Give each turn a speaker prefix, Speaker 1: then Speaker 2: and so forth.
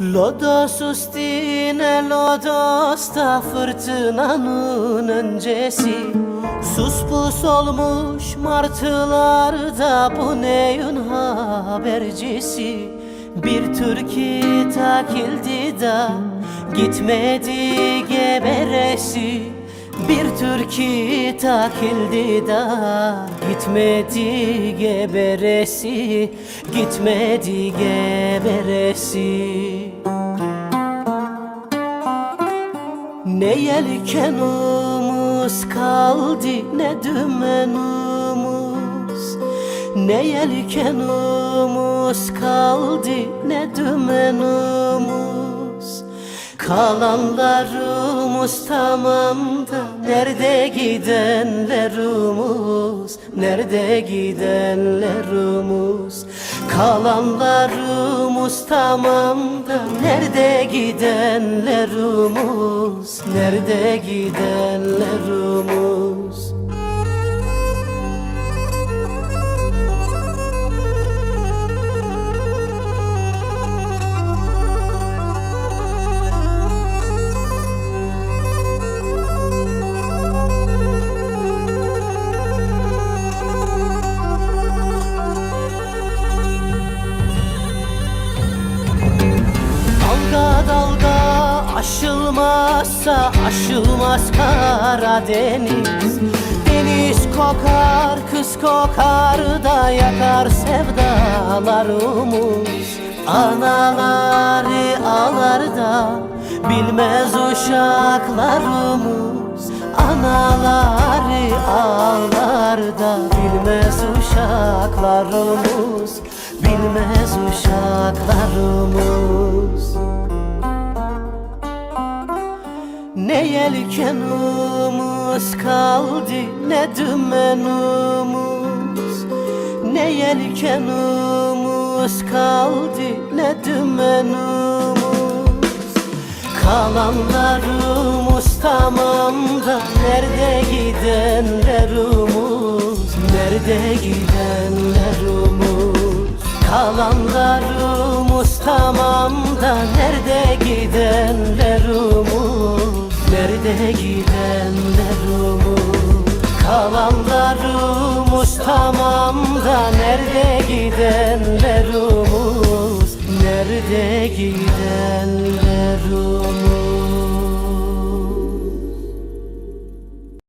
Speaker 1: Lodos üstüne lodos da fırtınanın öncesi. Sus pus olmuş martılarda bu neyin habercisi? Bir türkü takildi da gitmedi geberesi bir türkü takildi da gitmedi geberesi gitmedi geberesi. Ne yelkenumuz kaldı ne dümenumuz Ne yelkenumuz kaldı ne dümenumuz Kalanlarımız tamam da Nerede gidenlerimiz Nerede gidenlerimiz Kalanlarımız tamam da Nerede gidenlerimiz Nerede gidenlerimiz Dalga dalga aşılmazsa aşılmaz Karadeniz. Deniz kokar, kız kokar da yakar sevdalarımız Anaları ağlar da bilmez uşaklarımız Anaları ağlar da bilmez uşaklarımız Bilmez uşaklarımız Ne yelkenumuz kaldı ne dümenumuz Ne yelkenumuz kaldı ne dümenumuz Kalanlarımız tamam da Nerede gidenlerimiz Nerede gidenlerimiz Kalanlarımız tamam da Nerede gidenlerimiz Nerede gidenlerimiz Kalanlarımız tamam da Nerede gidenlerimiz Nerede gidenlerimiz